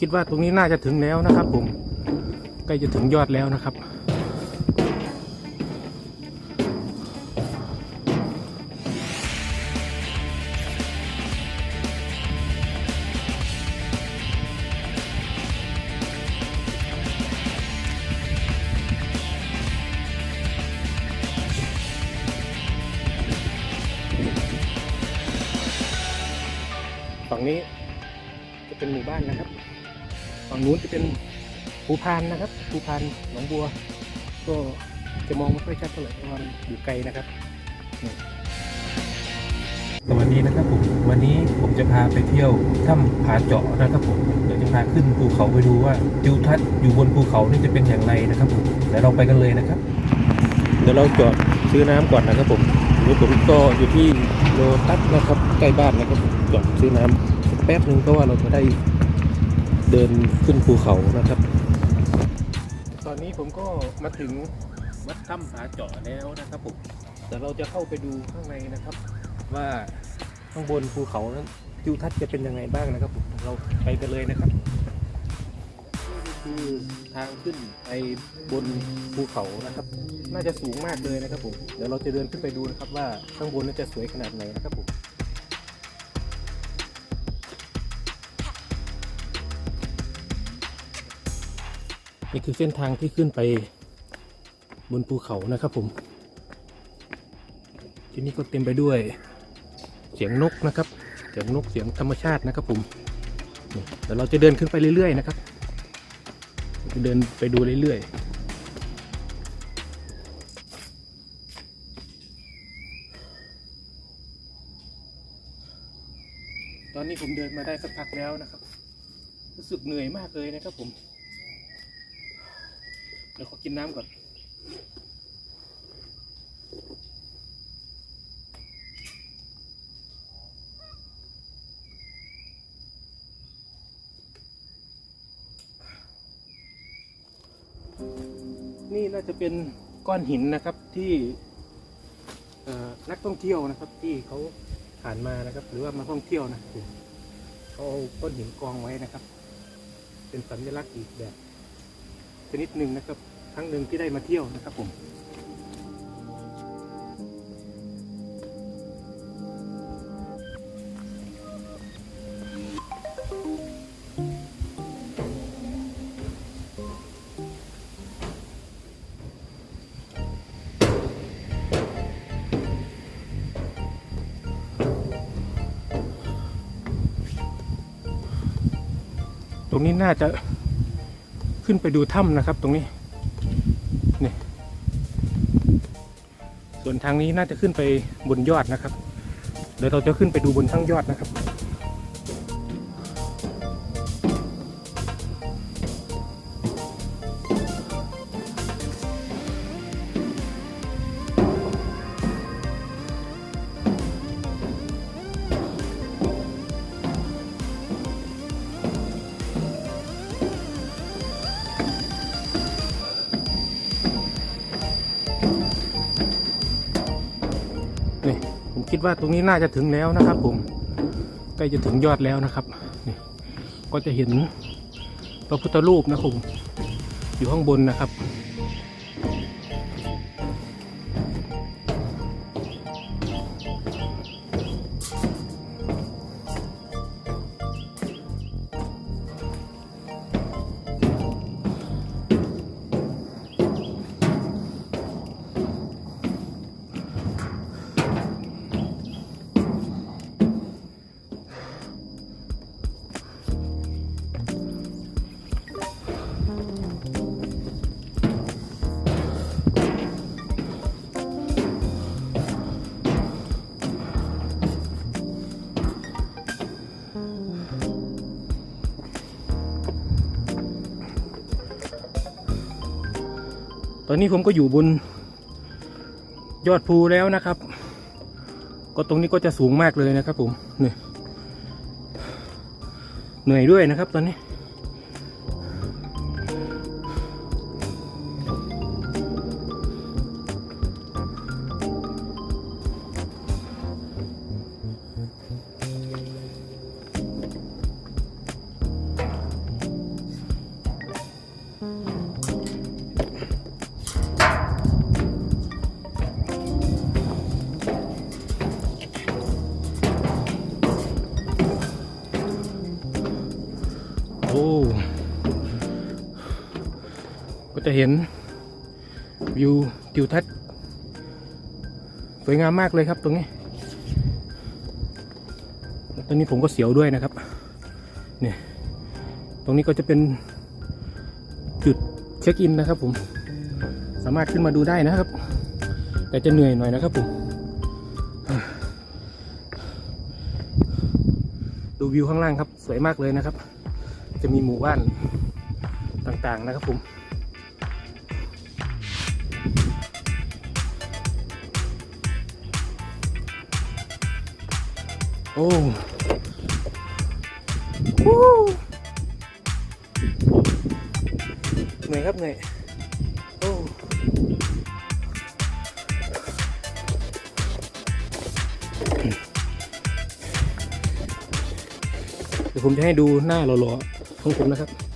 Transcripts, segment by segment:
คิดว่าตรงนี้น่าจะถึงแล้วนะครับ ผมใกล้จะถึงยอดแล้วนะครับ ฝั่งนี้จะเป็นหมู่บ้านนะครับ ฝั่งนู้นจะเป็นภูพานนะครับภูพานหนองบัว ก็จะมองไม่ค่อยชัดเท่าไหร่เพราะว่ามันอยู่ไกลนะครับนี่สวัสดีนะครับผมวันนี้ผมจะพาไปเที่ยวถ้ำผาเจาะนะครับผมเดี๋ยวจะพาขึ้นภูเขาไปดูว่าทิวทัศน์อยู่บนภูเขานี่จะเป็นอย่างไรนะครับผมเดี๋ยวเราไปกันเลยนะครับ เดี๋ยวเราจอดซื้อน้ำก่อนนะครับผมนี่ผมก็อยู่ที่โลตัสนะครับใกล้บ้านนะครับจอดซื้อน้ำสักแป๊บหนึ่งเพราะว่าเราจะได้ เดินขึ้นภูเขานะครับ ตอนนี้ผมก็มาถึงวัดถ้ำผาเจาะแล้วนะครับผมเดี๋ยวเราจะเข้าไปดูข้างในนะครับ ว่าข้างบนภูเขานั้นทิวทัศน์จะเป็นยังไงบ้างนะครับผมเราไปกันเลยนะครับนี่คือทางขึ้นไปบนภูเขานะครับ น่าจะสูงมากเลยนะครับผมเดี๋ยวเราจะเดินขึ้นไปดูนะครับว่าข้างบนนั้นจะสวยขนาดไหนนะครับผม นี่คือเส้นทางที่ขึ้นไปบนภูเขานะครับผม ที่นี่ก็เต็มไปด้วยเสียงนกนะครับ เสียงนกเสียงธรรมชาตินะครับผมเดี๋ยวเราจะเดินขึ้นไปเรื่อยๆนะครับจะเดินไปดูเรื่อยๆตอนนี้ผมเดินมาได้สักพักแล้วนะครับ รู้สึกเหนื่อยมากเลยนะครับผม ดี๋ยวขอกินน้ำก่อน นี่น่าจะเป็นก้อนหินนะครับที่นักท่องเที่ยวนะครับที่เขาผ่านมานะครับ หรือว่ามาท่องเที่ยวนะเขาเอาก้อนหินกองไว้นะครับ เป็นสัญลักษณ์อีกแบบชนิดหนึ่งนะครับ รั้งหนึ่งที่ได้มาเที่ยวนะครับผมตรงนี้น่าจะขึ้นไปดูถ้ำนะครับตรงนี้ ส่วนทางนี้น่าจะขึ้นไปบนยอดนะครับ เดี๋ยวเราจะขึ้นไปดูบนทั้งยอดนะครับ ดว่าตรงนี้น่าจะถึงแล้วนะครับ ผมใกล้จะถึงยอดแล้วนะครับนี่ก็จะเห็นพระพุทธรูปนะครับผมอยู่ข้างบนนะครับ ตอนนี้ผมก็อยู่บน ยอดภูแล้วนะครับ ก็ตรงนี้ก็จะสูงมากเลยนะครับผมนี่เหนื่อยด้วยนะครับตอนนี้ ก็จะเห็นวิวทิวทัศน์สวยงามมากเลยครับตรงนี้ ตอนนี้ผมก็เสียวด้วยนะครับ เนี่ย ตรงนี้ก็จะเป็นจุดเช็คอินนะครับผม สามารถขึ้นมาดูได้นะครับ แต่จะเหนื่อยหน่อยนะครับผม ดูวิวข้างล่างครับ สวยมากเลยนะครับ จะมีหมู่บ้านต่างๆนะครับผม โอ้เหนื่อยครับเหนื่อยโอ้เดี๋ยวผมจะให้ดูหน้าหล่อๆของผมนะครับ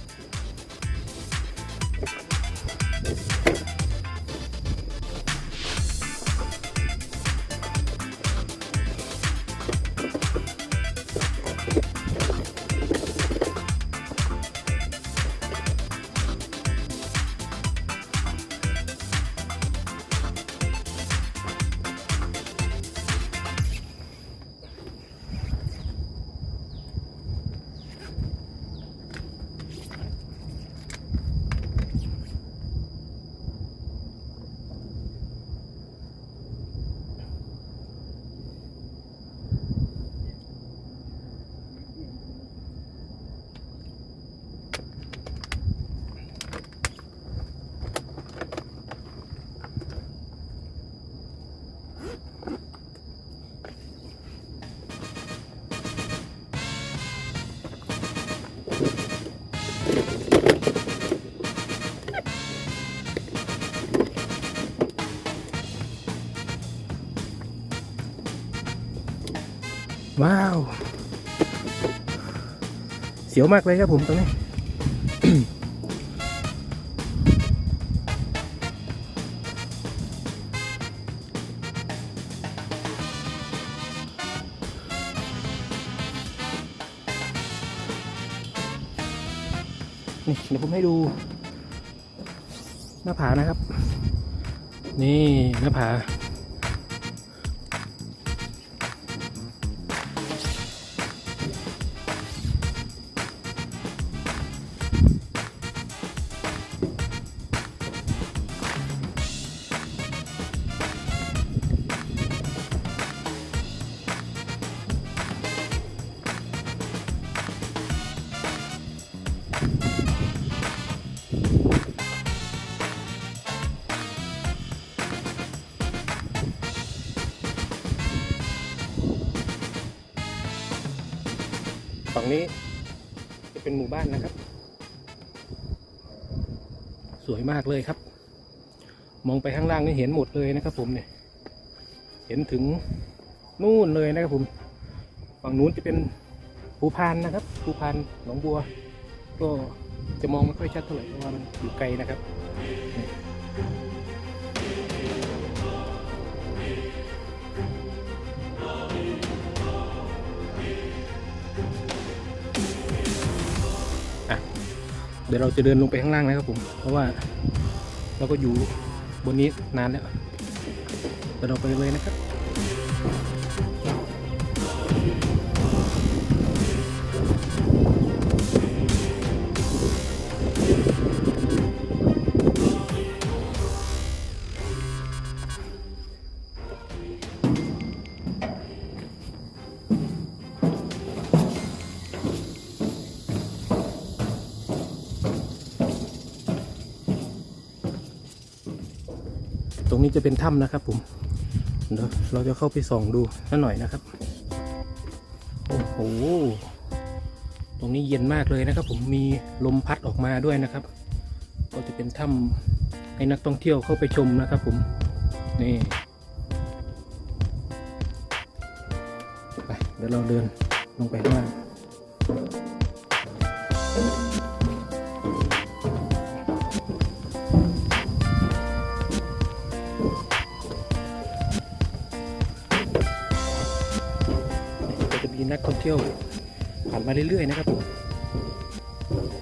เสียวมากเลยครับผมตรงนี้นี่เดี๋ยวผมให้ดู หน้าผานะครับ นี่หน้าผา ฝั่งนี้ จะเป็นหมู่บ้านนะครับ สวยมากเลยครับ มองไปข้างล่างนี่เห็นหมดเลยนะครับ ผมเนี่ย เห็นถึงนู่นเลยนะครับ ผม ฝั่งนู้นจะเป็นภูพานนะครับภูพานหนองบัว ก็จะมองไม่ค่อยชัดเท่าไหร่เพราะว่ามันอยู่ไกลนะครับ เดี๋ยวเราจะเดินลงไปข้างล่างนะครับผม เพราะว่าเราก็อยู่บนนี้นานแล้วเดี๋ยวเราไปเลยนะครับ ตรงนี้จะเป็นถ้ำนะครับผมเดี๋ยวเราจะเข้าไปส่องดูสักหน่อยนะครับ โอ้โห ตรงนี้เย็นมากเลยนะครับ ผมมีลมพัดออกมาด้วยนะครับ ก็จะเป็นถ้ำให้นักท่องเที่ยวเข้าไปชมนะครับ ผม นี่ไปเดี๋ยวเราเดินลงไปข้างล่าง มีนักท่องเที่ยวผ่านมาเรื่อยๆนะครับผม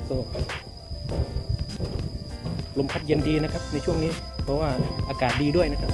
ก็ลมพัดเย็นดีนะครับในช่วงนี้ เพราะว่าอากาศดีด้วยนะครับ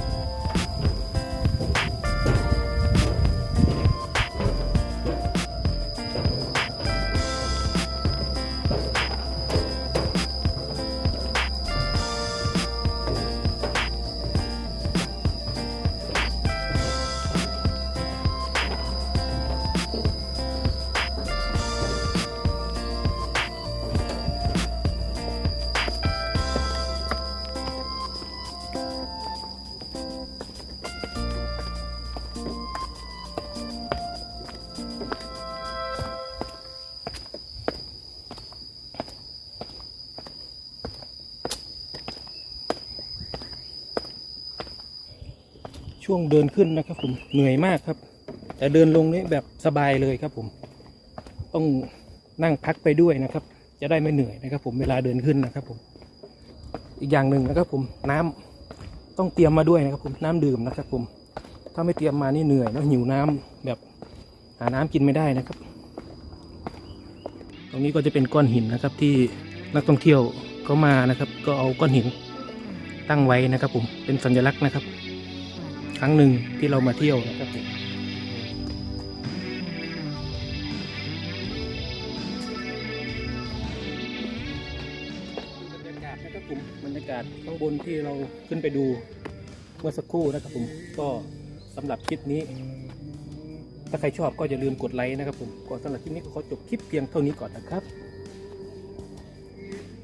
ช่วงเดินขึ้นนะครับผมเหนื่อยมากครับ แต่เดินลงนี่แบบสบายเลยครับผม ต้องนั่งพักไปด้วยนะครับ จะได้ไม่เหนื่อยนะครับ ผมเวลาเดินขึ้นนะครับผม อีกอย่างหนึ่งนะครับผมน้ำต้องเตรียมมาด้วยนะครับผมน้ำดื่มนะครับ ผม ถ้าไม่เตรียมมานี่เหนื่อยแล้วหิวน้ำแบบหาน้ำกินไม่ได้นะครับ ตรงนี้ก็จะเป็นก้อนหินนะครับ ที่นักท่องเที่ยวเขามานะครับ ก็เอาก้อนหินตั้งไว้นะครับ ผมเป็นสัญลักษณ์นะครับ ครั้งหนึ่งที่เรามาเที่ยวนะครับผมบรรยากาศนะครับผมบรรยากาศข้างบนที่เราขึ้นไปดูเมื่อสักครู่นะครับผมก็สำหรับคลิปนี้ ถ้าใครชอบก็อย่าลืมกดไลค์นะครับผมก็สำหรับคลิปนี้ก็ขอจบคลิปเพียงเท่านี้ก่อนนะครับ